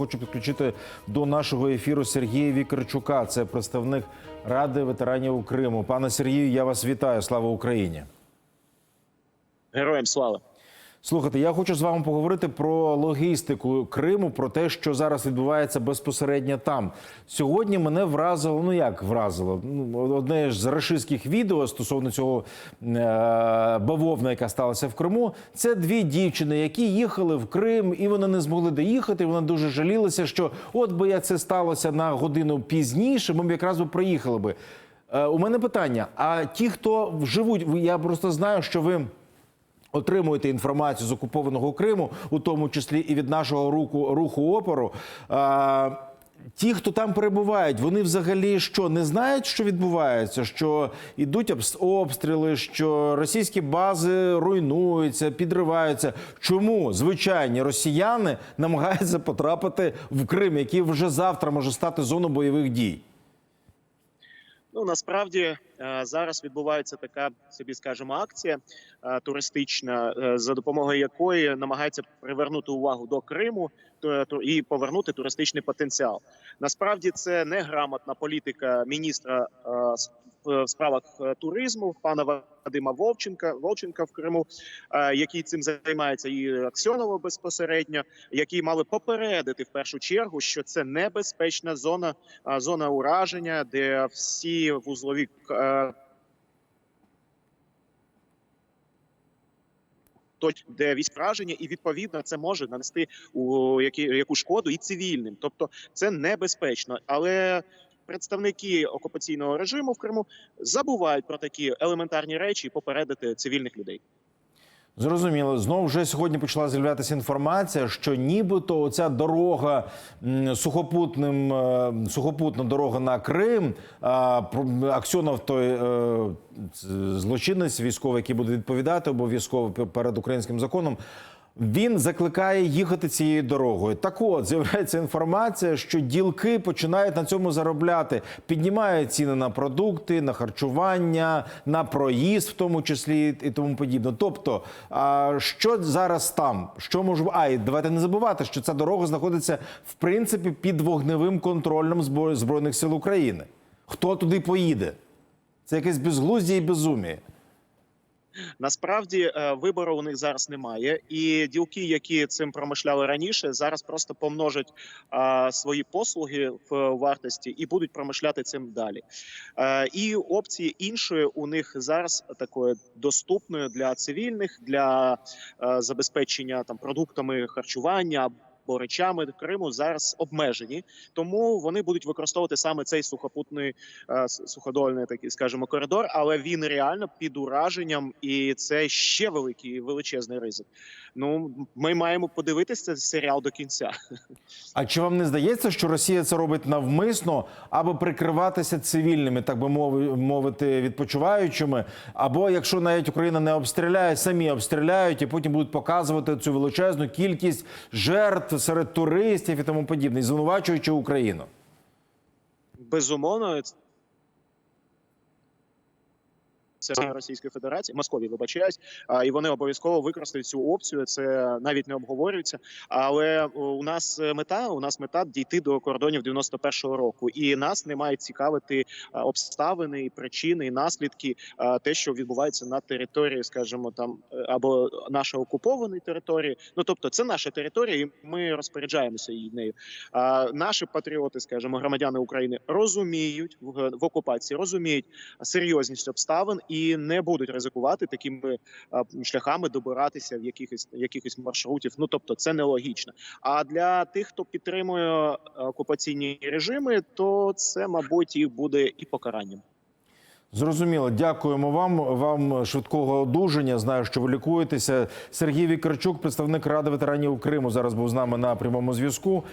хочу підключити до нашого ефіру Сергія Вікарчука. Це представник Ради ветеранів Криму. Пане Сергію, я вас вітаю. Слава Україні. Героям слава. Слухайте, я хочу з вами поговорити про логістику Криму, про те, що зараз відбувається безпосередньо там. Сьогодні мене вразило, ну як вразило, ну, одне з рашистських відео стосовно цього е- бавовна, яка сталася в Криму. Це дві дівчини, які їхали в Крим, і вони не змогли доїхати. Вони дуже жалілися, що от би як це сталося на годину пізніше, ми б якраз би проїхали би. Е, у мене питання: а ті, хто живуть, я просто знаю, що ви. Отримуєте інформацію з окупованого Криму, у тому числі і від нашого руху, руху опору. А, ті, хто там перебувають, вони взагалі що не знають, що відбувається? Що йдуть обс- обстріли, що російські бази руйнуються, підриваються. Чому звичайні росіяни намагаються потрапити в Крим, який вже завтра може стати зоною бойових дій? Ну насправді е, зараз відбувається така собі, скажімо, акція е, туристична, е, за допомогою якої намагається привернути увагу до Криму і повернути туристичний потенціал. Насправді це неграмотна політика міністра в справах е, туризму пана Вадима Вовченка Вовченка в Криму, е, який цим займається, і Аксьонова безпосередньо, які мали попередити в першу чергу, що це небезпечна зона зона ураження, де всі вузлові е, точ- де військ враження, і відповідно це може нанести у які яку шкоду і цивільним. Тобто це небезпечно, але. Представники окупаційного режиму в Криму забувають про такі елементарні речі і попередити цивільних людей. Зрозуміло, знову вже сьогодні почала з'являтися інформація, що нібито оця дорога сухопутним е, сухопутна дорога на Крим. а, про- Аксьонов той е, злочинець військовий, який буде відповідати обов'язково пе- перед українським законом. Він закликає їхати цією дорогою. Так от з'являється інформація, що ділки починають на цьому заробляти, піднімають ціни на продукти, на харчування, на проїзд, в тому числі і тому подібне. Тобто, а що зараз там? Що може а і давайте не забувати, що ця дорога знаходиться в принципі під вогневим контролем Збро- збройних сил України. Хто туди поїде? Це якесь безглуздя і безуміє. Насправді е, вибору у них зараз немає, і ділки, які цим промишляли раніше, зараз просто помножать е, свої послуги в вартості і будуть промишляти цим далі. Е, І опції іншої у них зараз такої доступною для цивільних для е, забезпечення там продуктами харчування. Або речами Криму зараз обмежені, тому вони будуть використовувати саме цей сухопутний е, суходольний такий, скажімо, коридор, але він реально під ураженням, і це ще великий величезний ризик. Ну ми маємо подивитися серіал до кінця. А чи вам не здається, що Росія це робить навмисно, аби прикриватися цивільними, так би мовити, відпочиваючими? Або якщо навіть Україна не обстріляє, самі обстріляють і потім будуть показувати цю величезну кількість жертв серед туристів і тому подібне, звинувачуючи Україну? Безумовно, це Російської Федерації, Московії, вибачаюсь, і вони обов'язково використають цю опцію. Це навіть не обговорюється. Але у нас мета у нас мета дійти до кордонів 91-го року, і нас не мають цікавити обставини, і причини, і наслідки, те, що відбувається на території, скажімо, там або наша окупованої території. Ну тобто, це наша територія, і ми розпоряджаємося її нею. Наші патріоти, скажімо, громадяни України розуміють в окупації, розуміють серйозність обставин і не будуть ризикувати такими а, шляхами добиратися в якихось якихось маршрутів. Ну тобто, це нелогічно. А для тих, хто підтримує е, окупаційні режими, то це, мабуть, їх буде і покаранням. Зрозуміло, дякуємо вам. Вам швидкого одужання. Знаю, що ви лікуєтеся. Сергій Вікарчук, представник Ради ветеранів Криму, зараз був з нами на прямому зв'язку.